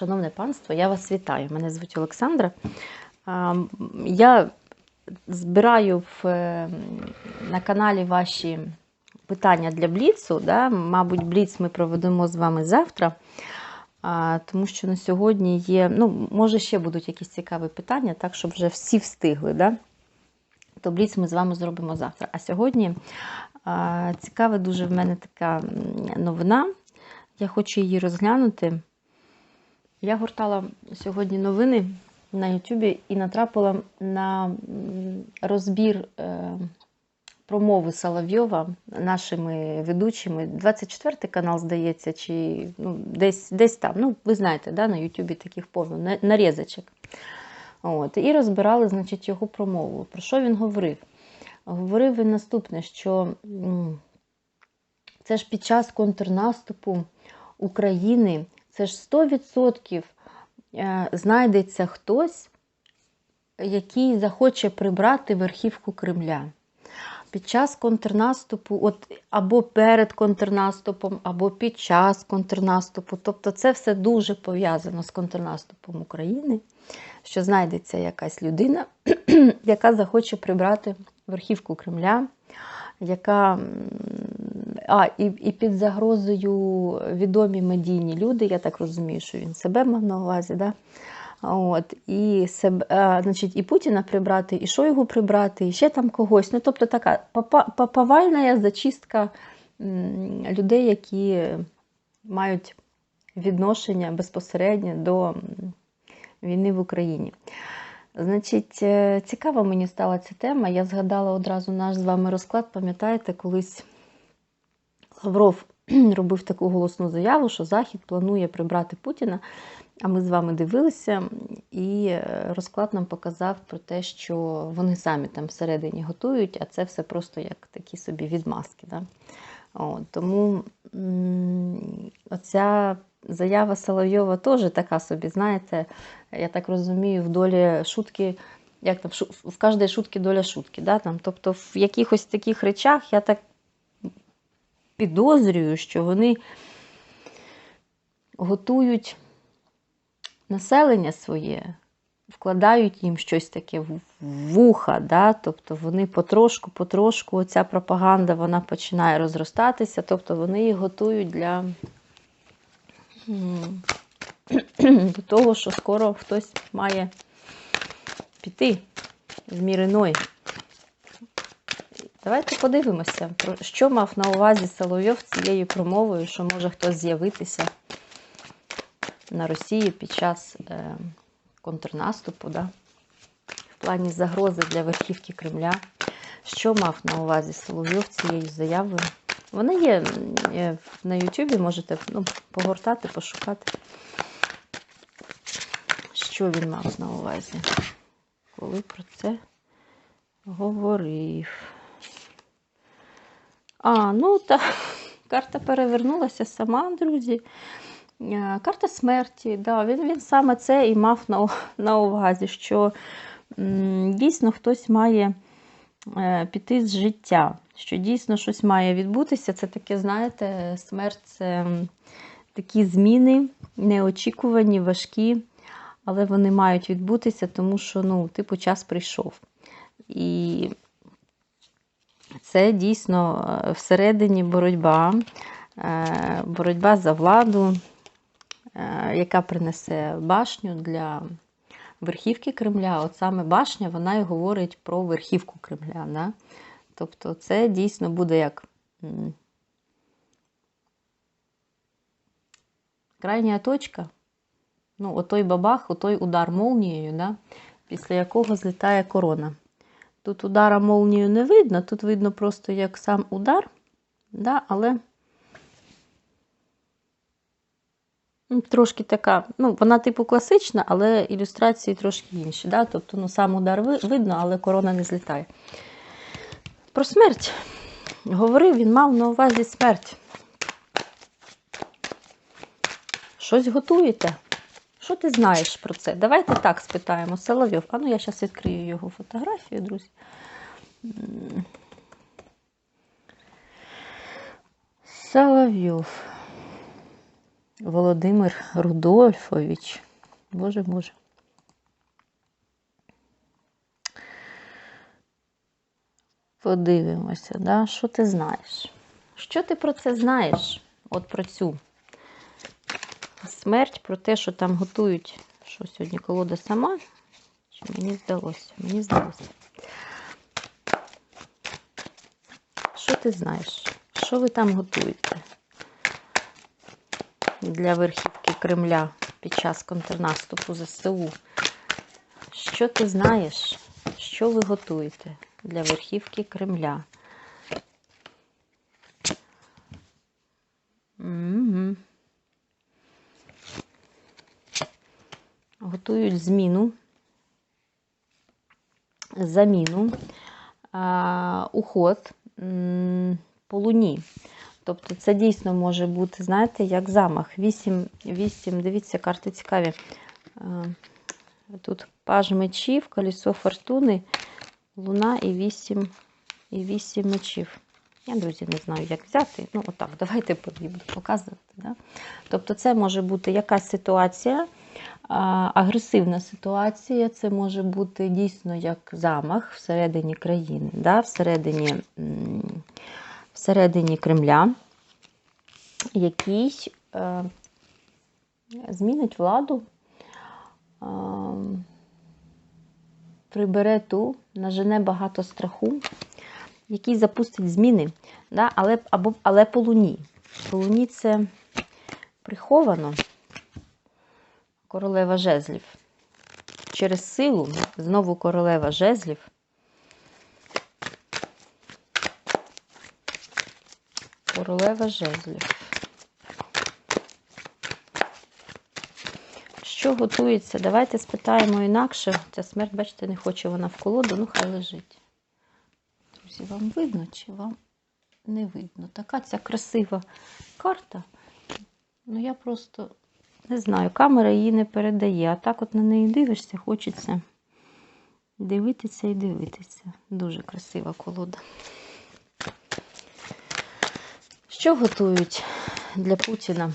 Шановне панство, я вас вітаю. Мене звуть Олександра. Я збираю в, е, на каналі ваші питання для Бліцу. Да? Мабуть, Бліц ми проведемо з вами завтра, тому що на сьогодні є, ну, може, ще будуть якісь цікаві питання, так, щоб вже всі встигли. Да? То Бліц ми з вами зробимо завтра. А сьогодні цікава дуже в мене така новина. Я хочу її розглянути. Я гортала сьогодні новини на Ютубі і натрапила на розбір е, промови Соловйова нашими ведучими. 24 канал, здається, чи ну, десь, десь там. Ну, ви знаєте, да, на Ютубі таких повно, нарізочок. От, і розбирали, значить, його промову. Про що він говорив? Говорив він наступне, що це ж під час контрнаступу України, це ж 100% е, знайдеться хтось, який захоче прибрати верхівку Кремля. Під час контрнаступу, от або перед контрнаступом, або під час контрнаступу. Тобто це все дуже пов'язано з контрнаступом України, що знайдеться якась людина, яка захоче прибрати верхівку Кремля, яка а, і, і під загрозою відомі медійні люди, я так розумію, що він себе мав на увазі, да? От, і, себе, а, значить, і Путіна прибрати, і Шойгу прибрати, і ще там когось. Ну, тобто така папа- папавальна зачистка людей, які мають відношення безпосередньо до війни в Україні. Значить, е, цікава мені стала ця тема. Я згадала одразу наш з вами розклад. Пам'ятаєте, колись Лавров робив таку голосну заяву, що Захід планує прибрати Путіна. А ми з вами дивилися, і е, розклад нам показав про те, що вони самі там всередині готують, а це все просто як такі собі відмазки. Да? От, тому оця заява Соловйова теж така собі, знаєте, я так розумію, в долі шутки, як там, в кожній шутки доля шутки. Да? Там, тобто в якихось таких речах я так підозрюю, що вони готують населення своє, вкладають їм щось таке в вуха, да? тобто вони потрошку, потрошку, оця пропаганда вона починає розростатися, тобто вони їх готують для до того, що скоро хтось має піти з мір іної. Давайте подивимося, що мав на увазі Соловйов цією промовою, що може хтось з'явитися на Росію під час е, контрнаступу, да? в плані загрози для верхівки Кремля. Що мав на увазі Соловйов цією заявою? Вони є на Ютубі, можете ну, погортати, пошукати, що він мав на увазі, коли про це говорив. А, ну та карта перевернулася сама, друзі. Е, Карта смерті, да, він, він саме це і мав на, на увазі, що дійсно хтось має е, піти з життя, що дійсно щось має відбутися. Це таке, знаєте, смерть це такі зміни неочікувані, важкі, але вони мають відбутися, тому що, ну, типу, час прийшов. І це дійсно е, всередині боротьба, е, боротьба за владу, е, яка принесе башню для верхівки Кремля. От саме башня, вона і говорить про верхівку Кремля. Да? Тобто це дійсно буде як крайня точка. Ну, отой бабах, отой удар молнією, да? після якого злітає корона. Тут удара молнію не видно, тут видно просто як сам удар, да, але трошки така, ну, вона типу класична, але ілюстрації трошки інші. Да? Тобто ну, сам удар ви- видно, але корона не злітає. Про смерть. Говорив, він мав на увазі смерть. Щось готуєте? Що ти знаєш про це? Давайте так спитаємо. Соловйов. А ну я зараз відкрию його фотографію, друзі. Соловйов. Володимир Рудольфович. Боже Боже. Подивимося, да? що ти знаєш? Що ти про це знаєш? От про цю смерть, про те, що там готують, що сьогодні колода сама? Чи мені здалося? Мені здалося. Що ти знаєш? Що ви там готуєте для верхівки Кремля під час контрнаступу ЗСУ? Що ти знаєш? Що ви готуєте для верхівки Кремля? Угу. Готують зміну, заміну, уход по луні. Тобто це дійсно може бути, знаєте, як замах. 8, 8 дивіться, карти цікаві. Тут паж мечів, колесо фортуни, луна і 8, і 8 мечів. Я, друзі, не знаю, як взяти. Ну, отак, давайте буду показувати. Да? Тобто, це може бути якась ситуація, агресивна ситуація, це може бути дійсно як замах всередині країни, да? всередині, всередині Кремля, який е, змінить владу, е, прибере ту, нажене багато страху який запустить зміни, да? але або, але по луні. По луні це приховано королева жезлів. Через силу знову королева жезлів. Королева жезлів. Що готується? Давайте спитаємо інакше. Ця смерть, бачите, не хоче вона в колоду, ну хай лежить. Друзі, вам видно чи вам не видно? Така ця красива карта. Ну, я просто не знаю, камера її не передає. А так от на неї дивишся, хочеться дивитися і дивитися. Дуже красива колода. Що готують для Путіна?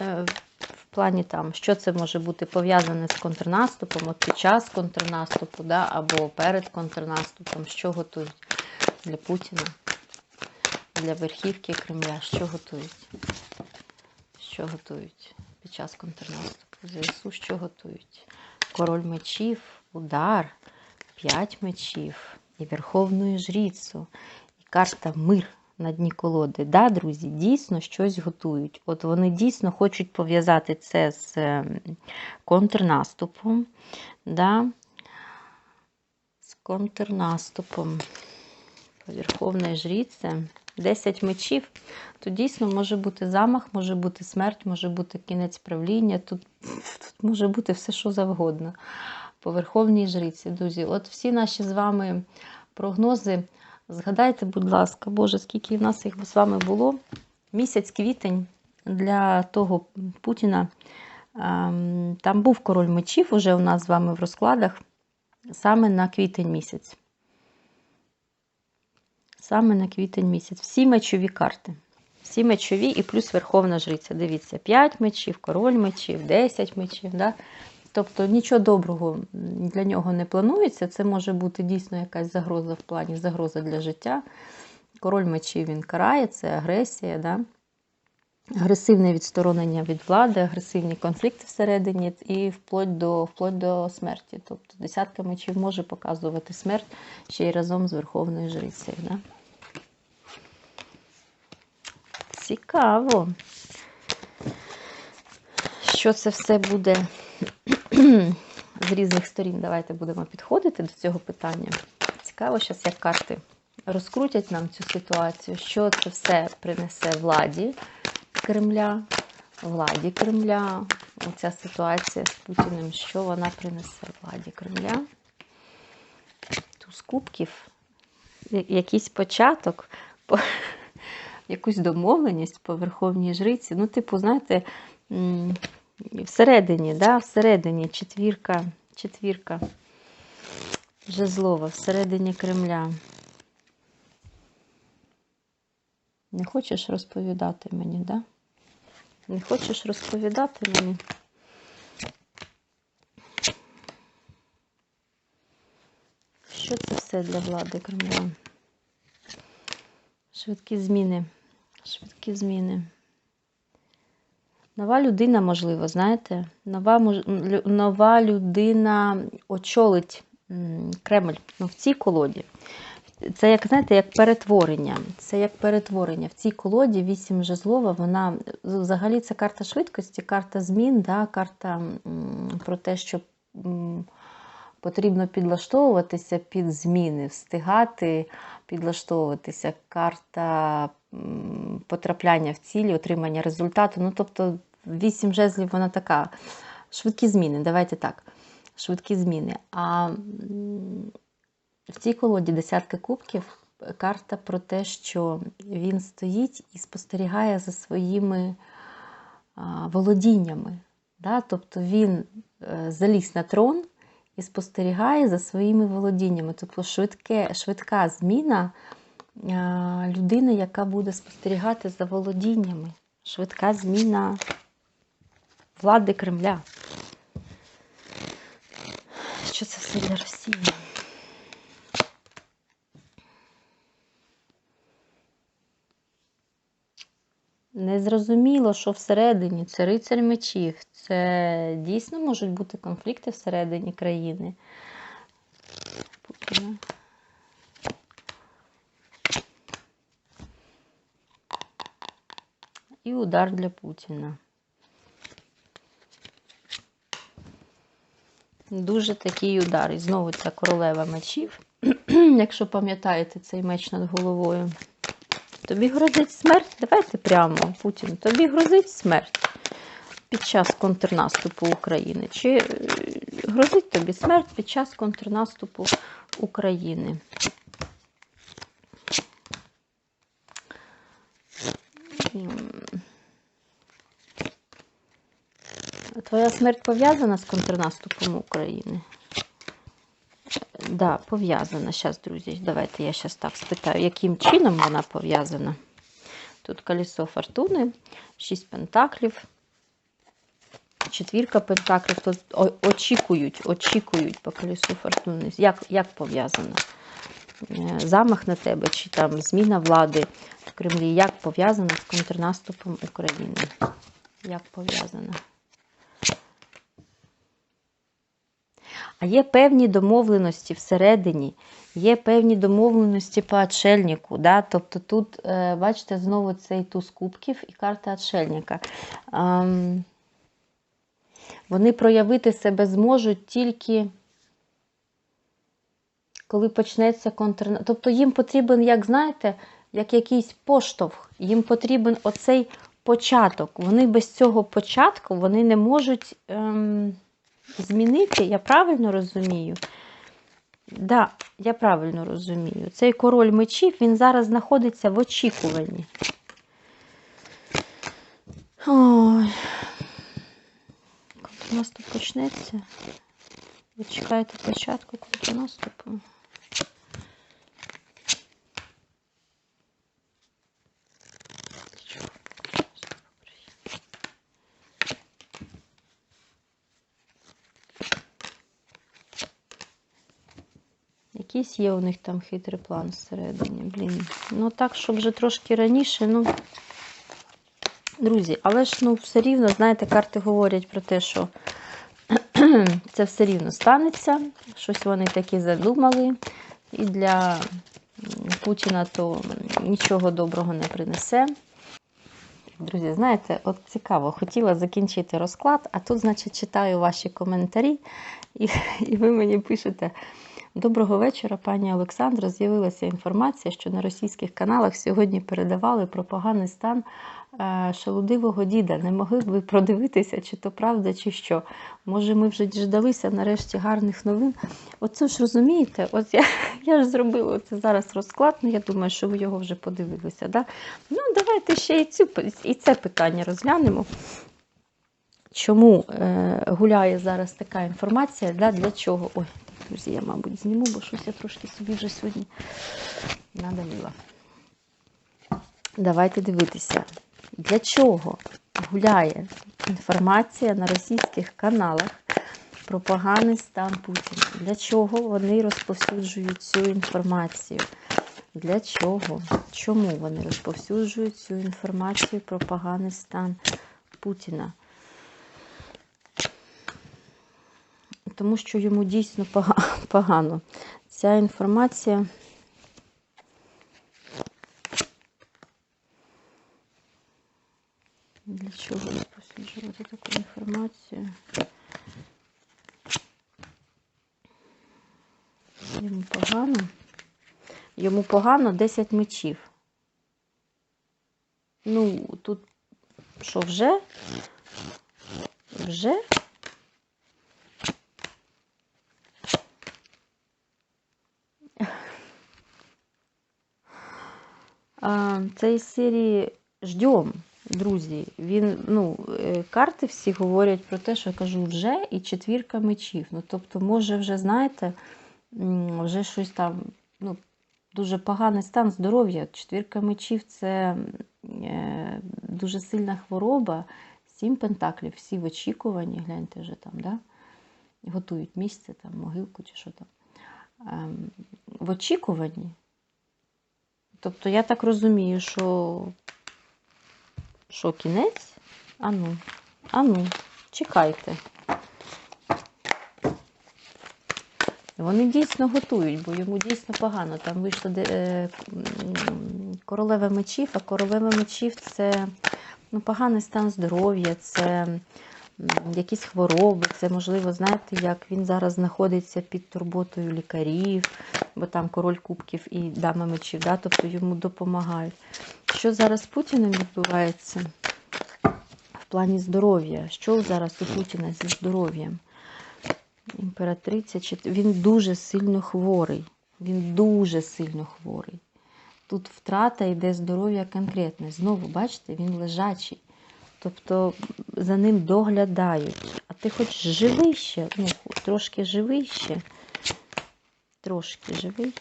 Е, В плані там, що це може бути пов'язане з контрнаступом, от під час контрнаступу, да, або перед контрнаступом, що готують для Путіна, для верхівки Кремля, що готують? Що готують під час контрнаступу? ЗСУ що готують? Король мечів, удар, п'ять мечів і Верховною жріцю, і карта мир на дні колоди. Да, друзі, дійсно щось готують. От вони дійсно хочуть пов'язати це з ем, контрнаступом. Да, з контрнаступом. Верховної жріці. 10 мечів. Тут дійсно може бути замах, може бути смерть, може бути кінець правління. Тут, тут може бути все, що завгодно. По Верховній жриці, друзі. От всі наші з вами прогнози. Згадайте, будь ласка, Боже, скільки в нас їх з вами було. Місяць квітень для того Путіна. ем, Там був король мечів уже у нас з вами в розкладах саме на квітень місяць. Саме на квітень місяць. Всі мечові карти. Всі мечові і плюс Верховна Жриця. Дивіться, 5 мечів, король мечів, 10 мечів. Да? Тобто нічого доброго для нього не планується. Це може бути дійсно якась загроза в плані загроза для життя. Король мечів він карає, це агресія. Да? Агресивне відсторонення від влади, агресивні конфлікти всередині і вплоть до вплоть до смерті. Тобто десятка мечів може показувати смерть ще й разом з Верховною Жрицею. Да? Цікаво, що це все буде з різних сторін. Давайте будемо підходити до цього питання. Цікаво, зараз як карти розкрутять нам цю ситуацію, що це все принесе владі Кремля, владі Кремля. Оця ситуація з Путіним, що вона принесе владі Кремля. Туз кубків, якийсь початок, по, якусь домовленість по Верховній Жриці. Ну, типу, знаєте, всередині, да, всередині четвірка, четвірка жезлова, всередині Кремля. Не хочеш розповідати мені, да? Не хочеш розповідати мені? Що це все для влади Кремля? Швидкі зміни. Швидкі зміни. Нова людина, можливо, знаєте, нова, нова людина очолить Кремль ну, в цій колоді. Це як, знаєте, як перетворення. Це як перетворення. В цій колоді вісім жезлова, вона взагалі це карта швидкості, карта змін, да, карта про те, що потрібно підлаштовуватися під зміни, встигати підлаштовуватися. Карта потрапляння в цілі, отримання результату. Ну, тобто, вісім жезлів, вона така. Швидкі зміни, давайте так. Швидкі зміни. А в цій колоді десятки кубків карта про те, що він стоїть і спостерігає за своїми володіннями. Да? Тобто він е, заліз на трон і спостерігає за своїми володіннями. Тобто швидке, швидка зміна а, людини, яка буде спостерігати за володіннями. Швидка зміна влади Кремля. Що це все для Росії? Незрозуміло, що всередині це рицарь мечів. Це дійсно можуть бути конфлікти всередині країни. Путіна. І удар для Путіна. Дуже такий удар. І знову ця королева мечів. Якщо пам'ятаєте цей меч над головою. Тобі грозить смерть? Давайте прямо, Путін. Тобі грозить смерть під час контрнаступу України. Чи е, грозить тобі смерть під час контрнаступу України? М. Твоя смерть пов'язана з контрнаступом України? Да, пов'язана. Зараз, друзі, давайте я зараз так спитаю, яким чином вона пов'язана. Тут колесо фортуни, 6 пентаклів, четвірка пентаклів. Тут очікують, очікують по колесу фортуни. Як, як пов'язано? Е, Замах на тебе, чи там зміна влади в Кремлі, як пов'язано з контрнаступом України? Як пов'язано? А є певні домовленості всередині, є певні домовленості по отшельнику. Да? Тобто тут, е, бачите, знову цей туз кубків і карта отшельника. Вони проявити себе зможуть тільки коли почнеться контр... Тобто їм потрібен, як знаєте, як якийсь поштовх, їм потрібен оцей початок. Вони без цього початку вони не можуть ем, змінити, я правильно розумію? Да, я правильно розумію. Цей король мечів, він зараз знаходиться в очікуванні. Ой. Контрнаступ почнеться. Ви чекаєте початку контрнаступу. Якийсь є у них там хитрий план всередині. Блін. Ну так, щоб вже трошки раніше, ну. Друзі, але ж ну все рівно, знаєте, карти говорять про те, що це все рівно станеться. Щось вони такі задумали. І для Путіна то нічого доброго не принесе. Друзі, знаєте, от цікаво, хотіла закінчити розклад, а тут, значить, читаю ваші коментарі, і, і ви мені пишете. Доброго вечора, пані Олександро. З'явилася інформація, що на російських каналах сьогодні передавали про поганий стан е, шалудивого діда. Не могли б ви продивитися, чи то правда, чи що. Може, ми вже діждалися нарешті гарних новин. Оце ж розумієте, от я, я ж зробила це зараз розклад, ну я думаю, що ви його вже подивилися. Да? Ну, давайте ще і, цю, і це питання розглянемо. Чому е, гуляє зараз така інформація? Да? Для чого? Ой, друзі, я, мабуть, зніму, бо щось я трошки собі вже сьогодні надавила. Давайте дивитися, для чого гуляє інформація на російських каналах про поганий стан Путіна. Для чого вони розповсюджують цю інформацію? Для чого? Чому вони розповсюджують цю інформацію про поганий стан Путіна? Тому що йому дійсно погано. Ця інформація. Для чого розповсюджувати таку інформацію? Йому погано. Йому погано 10 мечів. Ну, тут що вже? Вже? Це із серії ждем, друзі. Він, ну, е, карти всі говорять про те, що я кажу вже і четвірка мечів. Ну, тобто, може, вже, знаєте, вже щось там, ну, дуже поганий стан здоров'я. Четвірка мечів це е, дуже сильна хвороба. Сім пентаклів, всі в очікуванні, гляньте вже там, да? готують місце, там, могилку чи що там. Ем, в очікуванні. Тобто я так розумію, що, що кінець? Ану, ану, чекайте. Вони дійсно готують, бо йому дійсно погано. Там вийшло е, королева мечів, а королева мечів це ну, поганий стан здоров'я, це якісь хвороби, це можливо, знаєте, як він зараз знаходиться під турботою лікарів, бо там король кубків і дама мечів, да, тобто йому допомагають. Що зараз з Путіним відбувається в плані здоров'я? Що зараз у Путіна зі здоров'ям? Імператриця, він дуже сильно хворий. Він дуже сильно хворий. Тут втрата йде здоров'я конкретне. Знову, бачите, він лежачий. Тобто за ним доглядають. А ти хоч живий ще, ну, трошки живий ще. Трошки живий.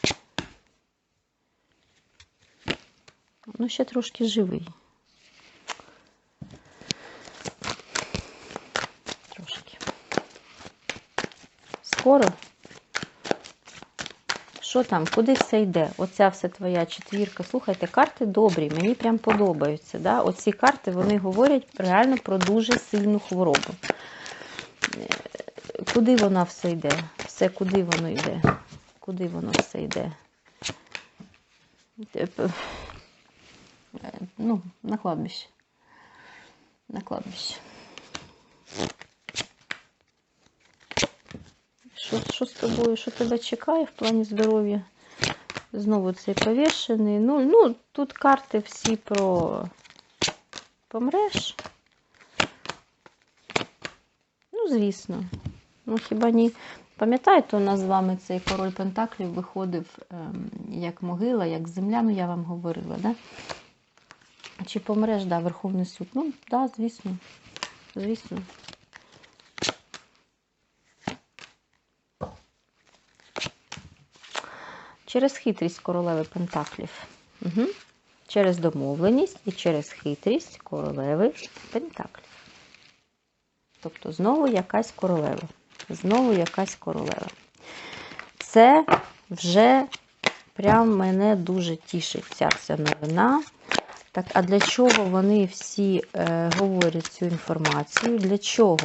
Ну, ще трошки живий. Трошки. Скоро. Що там? Куди все йде? Оця все твоя четвірка. Слухайте, карти добрі, мені прям подобаються. Да? Оці карти вони говорять реально про дуже сильну хворобу. Е, Куди вона все йде? Все, куди воно йде? Куди воно все йде? П- е, Ну, на кладбище. На кладбище. Що, що з тобою? Що тебе чекає в плані здоров'я? Знову цей повішений. Ну, ну, тут карти всі про помреш. Ну, звісно. Ну, хіба ні. Пам'ятаєте, у нас з вами цей король Пентаклів виходив ем, як могила, як земля, ну я вам говорила, да? Чи помреш, да, Верховний суд? Ну, да, звісно. Звісно. Через хитрість королеви Пентаклів. Угу. Через домовленість і через хитрість королеви Пентаклів. Тобто знову якась королева. Знову якась королева. Це вже прям мене дуже тішить ця вся новина. Так, а для чого вони всі е, говорять цю інформацію? Для чого?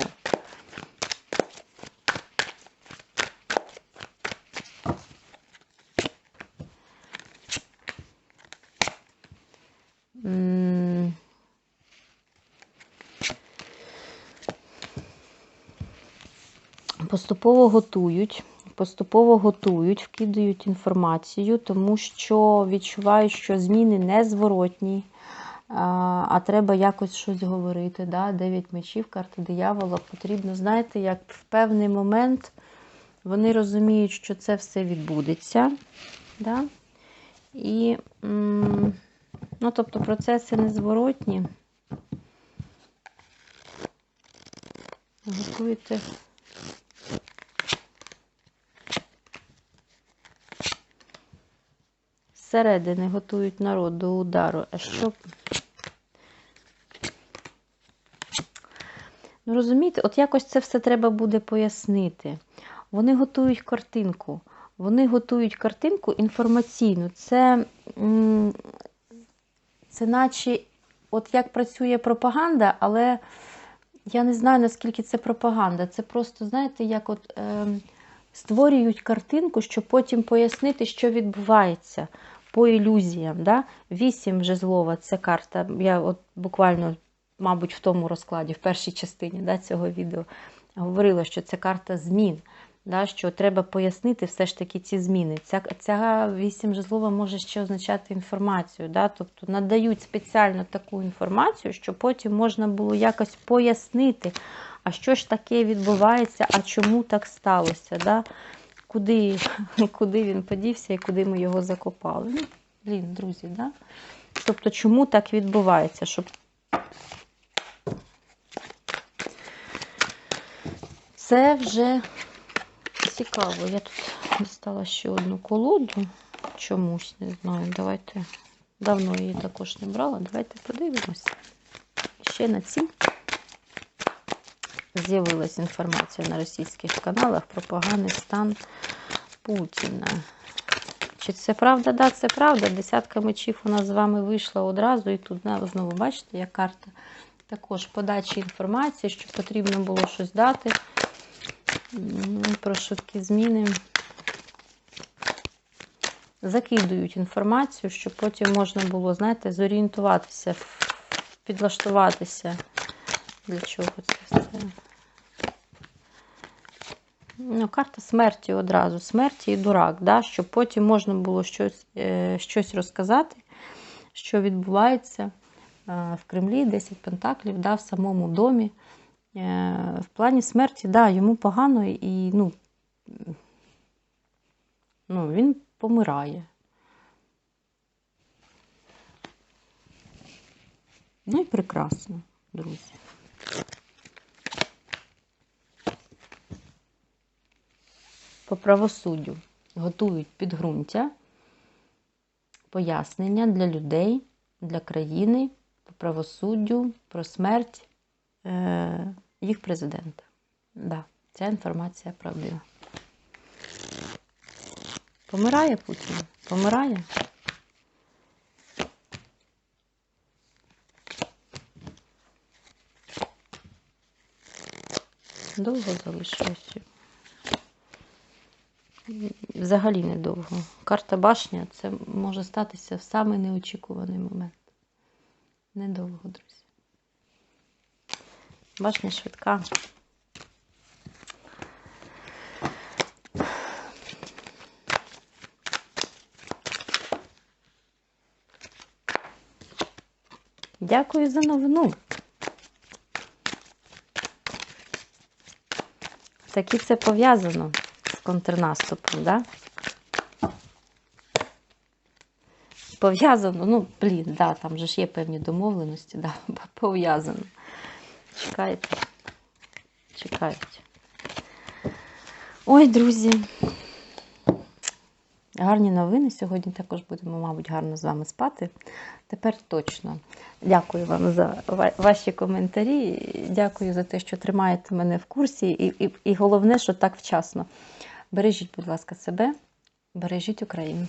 М, Поступово готують, поступово готують, вкидають інформацію, тому що відчувають, що зміни незворотні, а, треба якось щось говорити. Да? Дев'ять мечів, карта диявола. Потрібно, знаєте, як в певний момент вони розуміють, що це все відбудеться. Да? І, ну, тобто, процеси незворотні. Готуйте. Зсередини готують народ до удару. А що? Ну, розумієте, от якось це все треба буде пояснити. Вони готують картинку. Вони готують картинку інформаційну. Це, це наче от як працює пропаганда, але я не знаю, наскільки це пропаганда. Це просто, знаєте, як от е, створюють картинку, щоб потім пояснити, що відбувається по ілюзіям. Да? Вісім жезлова це карта. Я от буквально, мабуть, в тому розкладі, в першій частині да, цього відео говорила, що це карта змін. Да, що треба пояснити все ж таки ці зміни. Ця, ця вісім жезлова може ще означати інформацію. Да? Тобто надають спеціально таку інформацію, що потім можна було якось пояснити, а що ж таке відбувається, а чому так сталося, да? Куди, куди він подівся і куди ми його закопали. Ну, блін, друзі, да? Тобто, чому так відбувається? Щоб це вже цікаво. Я тут дістала ще одну колоду. Чомусь, не знаю. Давайте. Давно її також не брала. Давайте подивимось. Ще на цій з'явилась інформація на російських каналах про поганий стан Путіна. Чи це правда? Да, це правда. Десятка мечів у нас з вами вийшла одразу, і тут знову бачите, як карта також подачі інформації, що потрібно було щось дати. Про швидкі зміни. Закидують інформацію, щоб потім можна було, знаєте, зорієнтуватися, підлаштуватися. Для чого це все? Ну, карта смерті одразу. Смерті і дурак, да? щоб потім можна було щось, е, щось розказати, що відбувається е, в Кремлі, 10 пентаклів, да, в самому домі. Е, В плані смерті, да, йому погано і ну, ну, він помирає. Ну і прекрасно, друзі. По правосуддю готують підґрунтя, пояснення для людей, для країни, по правосуддю, про смерть е, їх президента. Да, ця інформація правдива. Помирає Путін? Помирає? Довго залишилося. Взагалі недовго. Карта башня це може статися в самий неочікуваний момент. Недовго, друзі. Башня швидка. Дякую за новину. Таки це пов'язано з контрнаступом, да? Пов'язано, ну, блін, да, там же ж є певні домовленості, да, пов'язано. Чекайте. Чекають. Ой, друзі. Гарні новини. Сьогодні також будемо, мабуть, гарно з вами спати. Тепер точно. Дякую вам за ва- ваші коментарі. Дякую за те, що тримаєте мене в курсі. І, і, і головне, що так вчасно. Бережіть, будь ласка, себе, бережіть Україну.